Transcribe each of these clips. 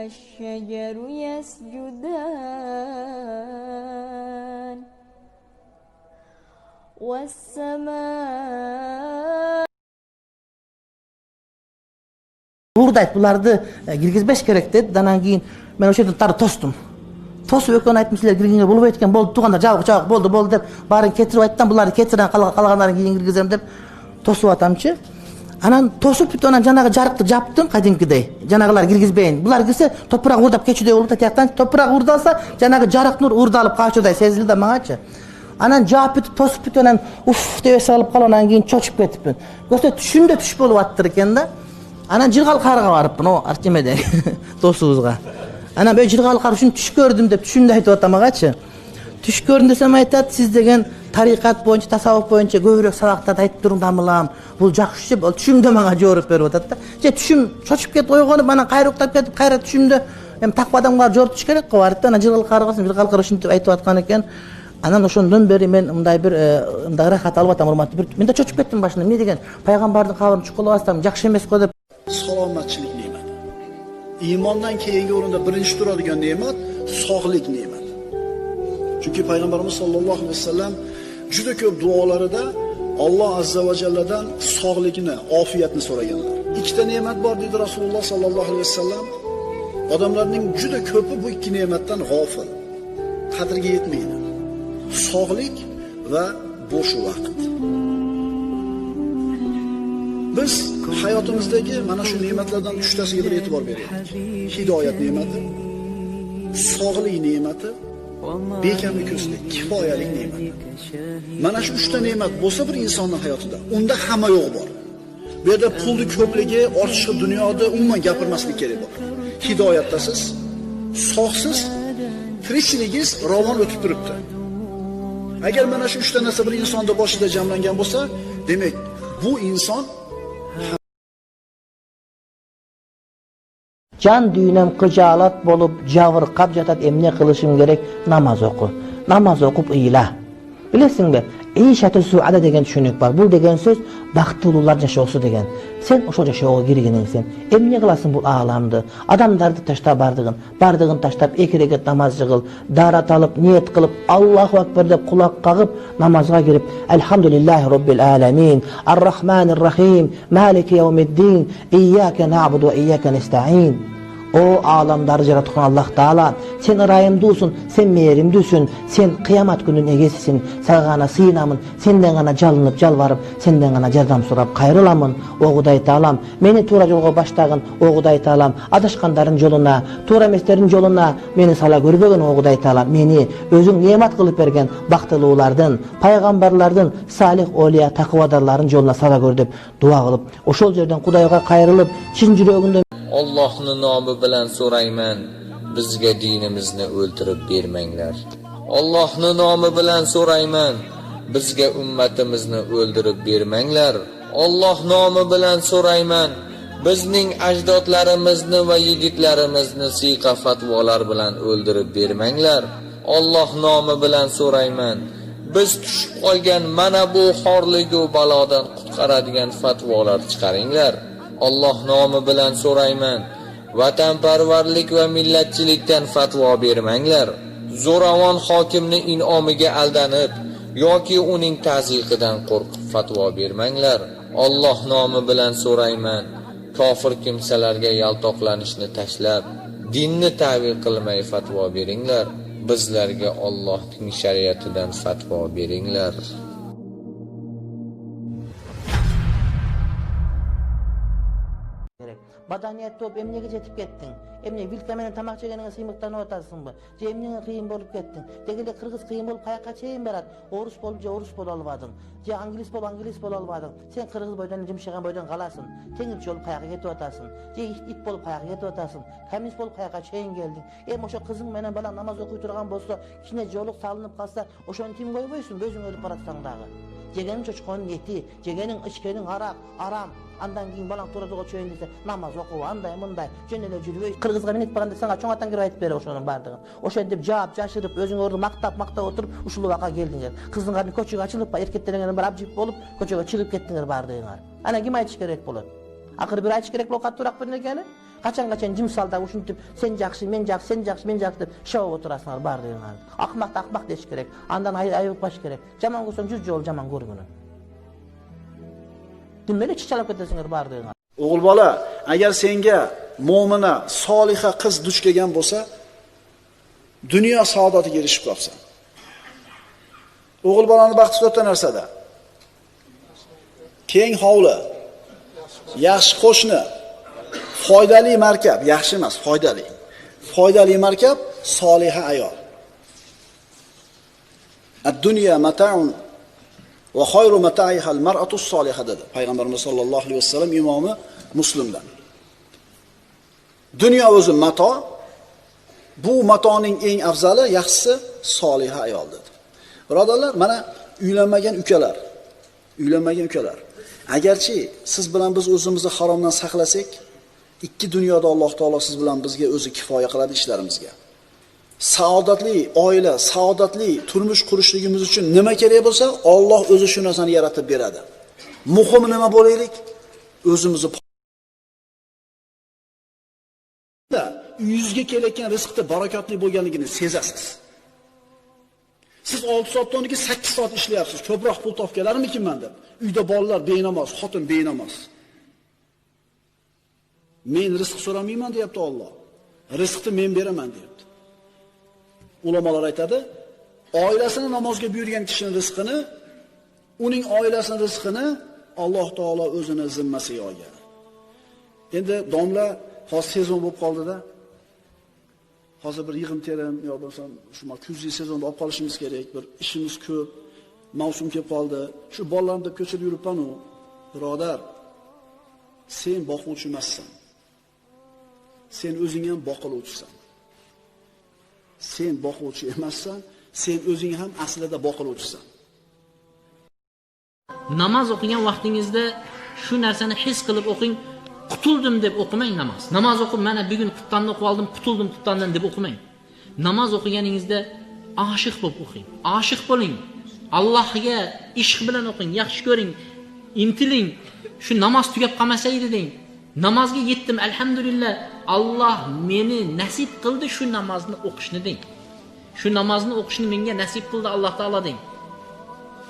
والشجر يسجدان والسماء уурдайт буларды э, киргизбеш керек деді анан кийин мен ошол жерден тары тостум тосуп экөөнү айттым силер киргенге болбойт экен болду туугандар жабык жабык болду болду деп баарын кетирип айттым буларды кетир калгандарын кийин киргизем деп тосуп атамчы анан тосуп бүтүп анан жанагы жарыкты жаптым кадимкидей жанагылар киргизбейин булар кирсе топурак уурдап кетчүдөй болуп атат тияктан топурак уурдалса жанагы жарык нур уурдалып качуудай сезилди да магачы анан жаап бүтүп тосуп бүтүп анан уф деп эс алып калып анан кийин чочуп кетипмин көрсө түшүмдө түш болуп аттыр экен да анан жыргал каарга барыпмын о арчемеде досубузга анан мен жыргал каар ушуну түш көрдүм деп түшүмдө айтып атам агачы түш көрдүм десем айтат сиз деген тарикат боюнча тасаввуф боюнча көбүрөөк сабактарды айтып туруңдамылам бул жакшы ал түшүмдө мага жооп берип атат да же түшүм чочуп кетип ойгонуп анан кайра уктап кетип кайра түшүмдө эми таква адамга жоортуш керек го барып да анан жыргал каарга барсам жыргал каар ушинтип айтып аткан экен анан ошондон бери мен мындай бир мындай ырахат алып атам урматтуу бир мен да чочуп кеттим башында эмне деген пайгамбардын кабырын чукулабастан жакшы эмес го деп salomatchilik ne'mati iymondan keyingi o'rinda birinchi turadigan ne'mat sog'lik ne'mati Chunki payg'ambarimiz sollallohu alayhi vasallam juda ko'p duolarida alloh azza va jalladan sog'likni ofiyatni so'raganlar. Ikkita ne'mat bor deydi rasululloh sollallohu alayhi vasallam. Odamlarning juda ko'pi bu ikki ne'matdan g'ofil qadriga yetmaydi. Sog'lik va bo'sh vaqt. Biz hayotimizdagi mana shu ne'matlardan uchtasiga bir e'tibor beraylik. Hidoyat ne'mati, sog'lik ne'mati, bekamlik ko'zlik, kifoyalik ne'mat Mana shu uchta ne'mat bo'lsa bir insonning hayotida, unda hamma yo'q bor. Bu yerda pulni ko'pligi, ortiqcha dunyoda umuman gapirmaslik kerak bor. Hidoyatdasiz, sog'siz, tirikchiligingiz ravon o'tib turibdi. Agar mana shu uchta narsa bir insonni boshida jamlangan bo'lsa, demak bu inson жан дүйнөм кыжаалат болуп жабыркап жатат эмне кылышым керек намаз оку намаз окуп ыйла билесиңби ишату суада деген түшүнүк бар бул деген сөз бактылуулар жашоосу деген сен ошол жашоого киргениңсиң эмне кыласың бул ааламды адамдарды ташта бардыгын бардыгын таштап эки рекет намаз жыгыл даарат алып ниет кылып аллаху акбар деп кулак кагып намазга кирип альхамдулиллахи роббил аламин аррахманир рахим малики яумиддин ияка набуду ва ияка нестаин о ааламдарды жараткан аллах таала сен ырайымдуусун сен мээримдүүсүн сен кыямат күнүнүн эгесисин сага гана сыйынамын сенден гана жалынып жалбарып сенден гана жардам сурап кайрыламын о кудай таалам мени туура жолго баштагын о кудай таалам адашкандардын жолуна туура эместердин жолуна мени сала көрбөгүн о кудай таалам мени өзүң немат кылып берген бактылуулардын пайгамбарлардын салих олия такыбадарлардын жолуна сала көр деп дуба кылып ошол жерден кудайга кайрылып чын жүрөгүндөн Allohning nomi bilan so'rayman, bizga dinimizni o'ltirib bermanglar. Allohning nomi bilan so'rayman, bizga ummatimizni o'ldirib bermanglar. Alloh nomi bilan so'rayman, bizning ajdodlarimizni va yigitlarimizni siqa fatvolar bilan o'ldirib bermanglar. Alloh nomi bilan so'rayman, biz tushib qolgan mana bu xorlik va balodan qutqaradigan fatvolar chiqaringlar. Alloh nomi bilan so'rayman. Vatanparvarlik va millatchilikdan fatvo bermanglar. Zo'ravon hokimni in'omiga aldanib yoki uning ta'ziqidan qo'rqib fatvo bermanglar. Alloh nomi bilan so'rayman. Kofir kimsalarga yaltoqlanishni tashlab, dinni ta'vil qilmay fatvo beringlar. Bizlarga Allohning shariatidan fatvo beringlar. маданият болып эмнеге жетип кеттиң эмне вилка менен тамак жегениңе сыймыктанып атасыңбы же эмнеге кыйын болуп кеттиң деги эле кыргыз кыйын болуп каякка чейин барат орус болуп же орус боло албадың же англис болуп англис боло албадың сен кыргыз бойдон жымшыган бойдон каласың теңирчи болуп каяка кетип атасың же ит болуп каяка кетип атасың коммунист болуп каяка чейин келдиң эми ошо кызың менен балаң намаз окуй турган болсо кичине жолук салынып калса ошону ким койбойсуңбу өзүң өлүп баратсаң дагы жегенің чочконун эти жегенің ішкенің арак арам андан кейін балаң тура жолға чөйін десе намаз оқу андай мындай жөн эле жүрбөй кыргызга мен айтпаганда сага чоң атаң кирип айтып бере ошонун баардыгын ошентип жаап жашырып өзүңөрдү мактап мактап отуруп ушул убакка келдиңер кызыңардын көчөгө ачылып эркектериңер баары абжип болуп көчөгө чыгып кеттиңер баардыгыңар анан ким айтыш керек болот акыры бир айтыш керек болуп катуураак бир нерсени qachon qachon Kaçan jim salda sen yaxshi men yaxshi sen yaxshi men yaxshi deb shovib o'tirasizlar bardygyňar. Akmak akmak deyish kerak Andan ay kerak yomon gerek. Jaman yo'l yomon jol jaman görgünü. Dimele çiçalap ketesiňer bardygyňar. O'g'il bola, agar senga mo'mina, soliha qiz duch kelgan bo'lsa, dunyo saodatiga erishib qolibsan O'g'il bolani baxti to'rtta narsada. Keng hovli, yaxshi qo'shni, foydali markab, yaxshi emas, foydali. Foydali markab, soliha ayol. Ad-dunya mata'un va khayru mata'iha al-mar'atu as-soliha dedi. Payg'ambarimiz sollallohu alayhi vasallam imomi Muslimdan. Dunyo o'zi mato, bu matoning eng afzali, yaxshisi soliha ayol dedi. Birodarlar, mana uylanmagan ukalar, uylanmagan ukalar. Agarchi siz bilan biz o'zimizni haromdan saqlasak, ikki dunyoda Alloh taolo siz bilan bizga o'zi kifoya qiladi ishlarimizga. Saodatli oila, saodatli turmush qurishligimiz uchun nima kerak bo'lsa, Alloh o'zi shu narsani yaratib beradi. Muhimi nima bo'laylik? O'zimizni uyingizga kelayotgan rizqni barakotli bo'lganligini sezasiz. Siz 6 soatdan o'rniga 8 soat ishlayapsiz. Ko'proq pul topganlarmikinman deb. Uyda bolalar benamoz, xotin benamoz. Men rizq so'ramayman deyapti Alloh. Rizqni men beraman deyapti. Ulamolar aytadi, oilasini namozga buyurgan kishining rizqini, uning oilasining rizqini Alloh taolo o'zini zimmasiga olgan. Endi domla hozir sezon bo'lib qoldida. Hozir bir yig'im terim yo bo'lsa, shu kuzgi sezonda olib qolishimiz kerak. Bir ishimiz ko'p. Mavsum kelib qoldi. Shu bolalarni deb ko'chada yuribman-u. Birodar, sen boquvchi emassan. Sen o'zing ham boqiluvchisan. Sen boquvchi emassan, sen o'zing ham aslida boqiluvchisan. namoz o'qigan vaqtingizda shu narsani his qilib o'qing qutuldim deb o'qimang namoz. Namoz o'qib mana bugun quttanni o'qib oldim qutuldim quttandan deb o'qimang. Namoz o'qiganingizda oshiq bo'lib o'qing oshiq bo'ling. Allohga ishq bilan o'qing yaxshi ko'ring intiling. Shu namoz tugab qolmasa edi deng. Namozga yetdim alhamdulillah. Alloh meni nasib qildi shu namozni o'qishni deng. Shu namozni o'qishni menga nasib qildi alloh taolo deng.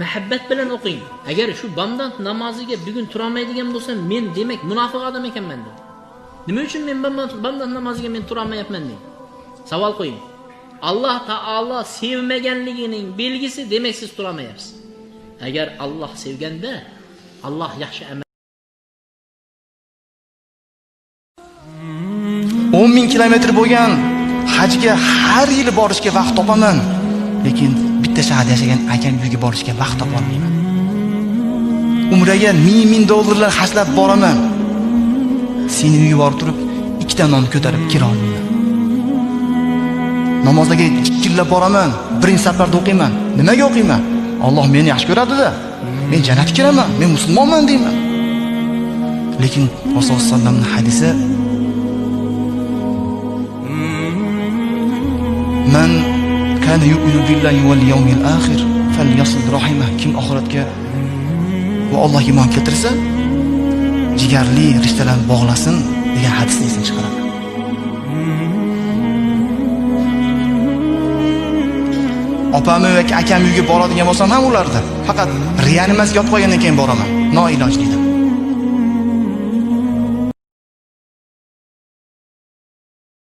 Muhabbat bilan o'qing. Agar shu bomdod namoziga bugun turolmaydigan bo'lsam men demak munofiq odam ekanman dedi nima uchun men bomdod namoziga men turolmayapman deng? Savol qo'ying. Alloh taolo sevmaganligining belgisi demak siz turolmayapsiz. Agar alloh sevganda alloh yaxshi amal ming kilometr bo'lgan hajga har yili borishga vaqt topaman. Lekin bitta shaharda yashagan akam uyiga borishga vaqt topolmayman. Umraga ming ming dollarlar hajlab boraman. Seni uyga borib turib ikkita non ko'tarib kira olmayman. Namozlarga jikkillab boraman birinchi safarda o'qiyman. Nimaga o'qiyman? Alloh meni yaxshi ko'radida men jannatga kiraman men musulmonman deyman. Lekin rasululloh alayhi vasallamni hadisi man kana yu'minu billahi wal yawmil akhir falyasil rahimah. Kim oxiratga va Allohga iymon keltirsa jigarli rishtalarni bog'lasin degan hadisni esdan chiqaraman opamni yoki akam uyiga boradigan bo'lsam ham ularda faqat reanimatsiyaga yotib qolgandan keyin boraman. Noiloj